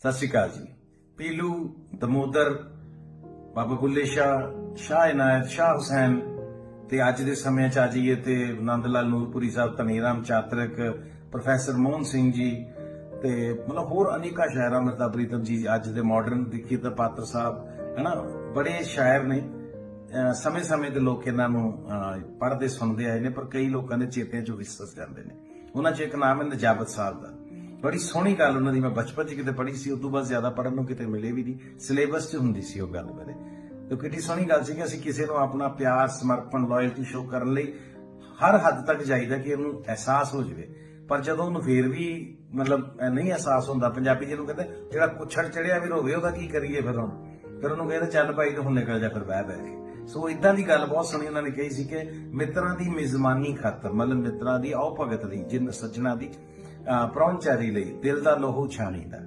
ਸਤਿ ਸ਼੍ਰੀ ਅਕਾਲ ਜੀ। ਪੀਲੂ, ਦਮੋਦਰ, ਬਾਬਾ ਬੁੱਲੇ ਸ਼ਾਹ ਸ਼ਾਹ ਇਨਾਇਤ, ਸ਼ਾਹ ਹੁਸੈਨ ਤੇ ਅੱਜ ਦੇ ਸਮੇਂ ਚ ਆ ਜਾਈਏ ਤੇ ਨੰਦ ਲਾਲ ਨੂਰਪੁਰੀ ਸਾਹਿਬ, ਧਨੀਰਾਮ ਚਾਤਰਕ, ਪ੍ਰੋਫੈਸਰ ਮੋਹਨ ਸਿੰਘ ਜੀ ਤੇ ਮਤਲਬ ਹੋਰ ਅਨੇਕਾਂ ਸ਼ਾਇਰਾਂ, ਮਿਰਜ਼ਾ ਪ੍ਰੀਤਮ ਜੀ ਅੱਜ ਦੇ ਮਾਡਰਨ ਦੇਖੀਏ ਤਾਂ ਪਾਤਰ ਸਾਹਿਬ, ਹਨਾ, ਬੜੇ ਸ਼ਾਇਰ ਨੇ। ਸਮੇਂ ਸਮੇਂ ਦੇ ਲੋਕ ਇਹਨਾਂ ਨੂੰ ਪੜ੍ਹਦੇ, ਸੁਣਦੇ ਆਏ ਨੇ, ਪਰ ਕਈ ਲੋਕਾਂ ਦੇ ਚੇਤਿਆਂ ਚੋਂ ਵਿਸਰ ਜਾਂਦੇ ਨੇ। ਉਹਨਾਂ 'ਚ ਇੱਕ ਨਾਮ ਹੈ ਨਜਾਬਤ ਸਾਹਿਬ ਦਾ। ਬੜੀ ਸੋਹਣੀ ਗੱਲ ਉਹਨਾਂ ਦੀ, ਮੈਂ ਬਚਪਨ 'ਚ ਕਿਤੇ ਪੜ੍ਹੀ ਸੀ ਉਸ ਤੋਂ ਬਾਅਦ ਜ਼ਿਆਦਾ ਪੜ੍ਹਨ ਨੂੰ ਕਿਤੇ ਮਿਲੇ ਵੀ ਨਹੀਂ। ਸਿਲੇਬਸ 'ਚ ਹੁੰਦੀ ਸੀ ਉਹ ਗੱਲ ਮੇਰੇ। ਤੇ ਕਿੰਨੀ ਸੋਹਣੀ ਗੱਲ ਸੀ ਕਿ ਅਸੀਂ ਕਿਸੇ ਨੂੰ ਆਪਣਾ ਪਿਆਰ, ਸਮਰਪਣ ਲਾਇਲਟੀ ਸ਼ੋ ਕਰਨ ਲਈ ਹਰ ਹੱਦ ਤੱਕ ਜਾਈਦਾ ਕਿ ਉਹਨੂੰ ਅਹਿਸਾਸ ਹੋ ਜਾਵੇ। ਪਰ ਜਦੋਂ ਉਹਨੂੰ ਫੇਰ ਵੀ ਮਤਲਬ ਨਹੀਂ ਅਹਿਸਾਸ ਹੁੰਦਾ, ਪੰਜਾਬੀ ਜਿਹਨੂੰ ਕਹਿੰਦੇ, ਜਿਹੜਾ ਕੁਛੜ ਚੜਿਆ ਵੀ ਹੋਵੇ ਉਹਦਾ ਕੀ ਕਰੀਏ ਫਿਰ ਹੁਣ? ਫਿਰ ਉਹਨੂੰ ਕਹਿੰਦੇ, ਚੱਲ ਭਾਈ ਤੂੰ ਹੁਣ ਨਿਕਲ ਜਾ ਫਿਰ, ਬਹਿ ਬਹਿ ਕੇ। ਸੋ ਇਦਾਂ ਦੀ ਗੱਲ ਬਹੁਤ ਸੋਹਣੀ ਉਹਨਾਂ ਨੇ ਕਹੀ ਸੀ ਕਿ ਮਿੱਤਰਾਂ ਦੀ ਮਿਜ਼ਮਾਨੀ ਖਾਤਰ, ਮਤਲਬ ਮਿੱਤਰਾਂ ਦੀ ਆਉ ਭਗਤ ਦੀ, ਜਿੰਨ ਸੱਜਣਾ ਦੀ ਪ੍ਰਾਹੁਣਚਾਰੀ ਲਈ ਦਿਲ ਦਾ ਲੋਹੂ ਛਾਣੀ ਦਾ